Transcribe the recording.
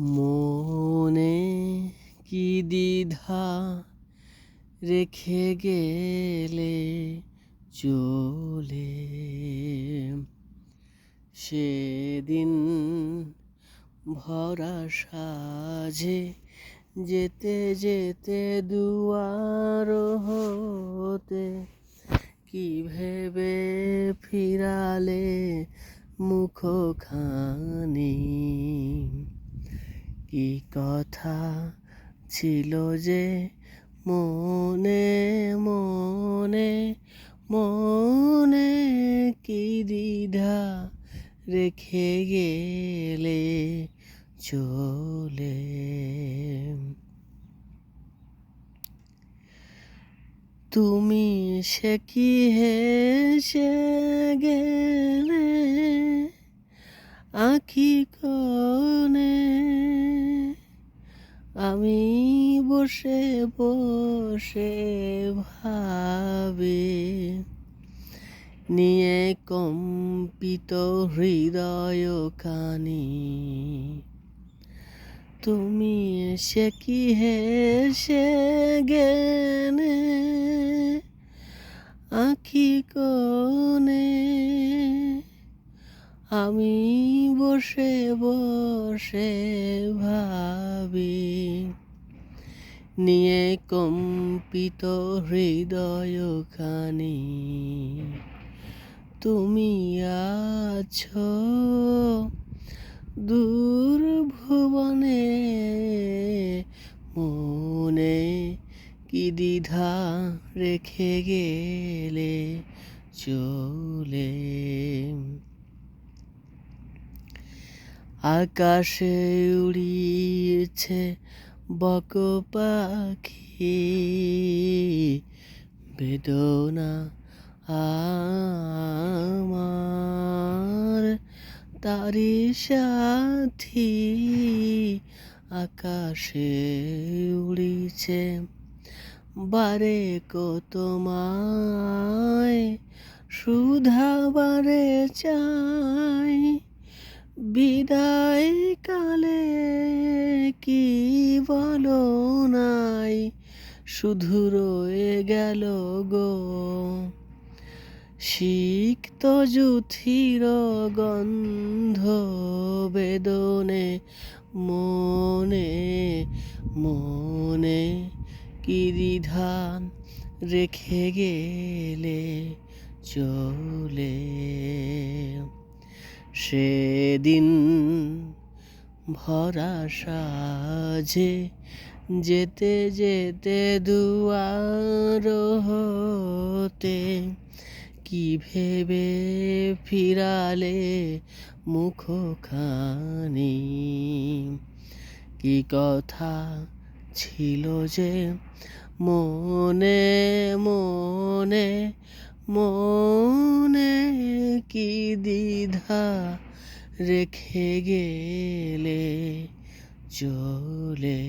মনে কি দ্বিধা রেখে গেলে চলে? সেদিন ভরা সাজে যেতে যেতে দুয়ার হতে কি ভেবে ফিরালে মুখখানি? কি কথা ছিল যে মনে মনে মনে কি দ্বিধা রেখে গেলে চলে? তুমি সে কি হেসে গেলে? আখি কনে আমি বসে বসে ভাবে, নিয়ে কম্পিত হৃদয় কানি। তুমি সে কি হেসে গেনে আখি কনে আমি বসে বসে ভাবি, নিয়ে কম্পিত হৃদয় খানি। তুমি আছো দূর ভুবনে মনে কি দ্বিধা রেখে গেলে চলে? আকাশে উড়িয়েছে বক পাখি। বেদনা আমার, তারি সাথী আকাশে উড়িছে বারে কত মায় সুধা বারে চাই। বিদায় কালে কি বলো নাই? শুধু রয়ে গেল গো। সিক্ত জুথির গন্ধ বেদনে মনে মনে কি দ্বিধান রেখে গেলে চলে সেদিন ভরা সাজে যেতে যেতে দুয়ার হতে কি ভেবে ফিরালে মুখখানি? কি কথা ছিল যে মনে মনে মনে কি দ্বিধা রেখে গেলে চলে?